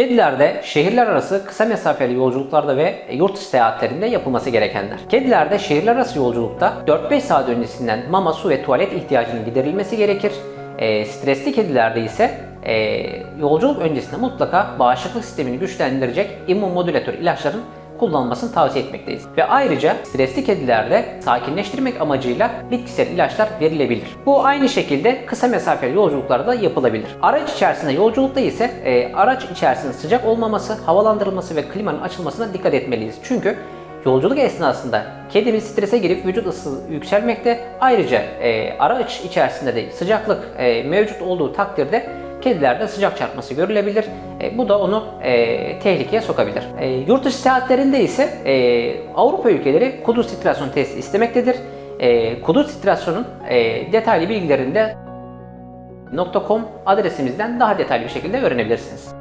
Kedilerde şehirler arası kısa mesafeli yolculuklarda ve yurt dışı seyahatlerinde yapılması gerekenler. Kedilerde şehirler arası yolculukta 4-5 saat öncesinden mama, su ve tuvalet ihtiyacının giderilmesi gerekir. E, stresli kedilerde ise e, yolculuk öncesinde mutlaka bağışıklık sistemini güçlendirecek immünomodülatör ilaçların kullanılmasını tavsiye etmekteyiz. Ve ayrıca stresli kedilerde sakinleştirmek amacıyla bitkisel ilaçlar verilebilir. Bu aynı şekilde kısa mesafeli yolculuklarda da yapılabilir. Araç içerisinde yolculukta ise e, araç içerisinde sıcak olmaması, havalandırılması ve klimanın açılmasına dikkat etmeliyiz. Çünkü Yolculuk esnasında kedimiz strese girip vücut ısısı yükselmekte. Ayrıca e, araç içerisinde de sıcaklık e, mevcut olduğu takdirde kedilerde sıcak çarpması görülebilir. E, bu da onu e, tehlikeye sokabilir. E, yurt dışı seyahatlerinde ise e, Avrupa ülkeleri kuduz titrasyon testi istemektedir. E, kuduz titrasyonun e, detaylı bilgilerini de .com adresimizden daha detaylı bir şekilde öğrenebilirsiniz.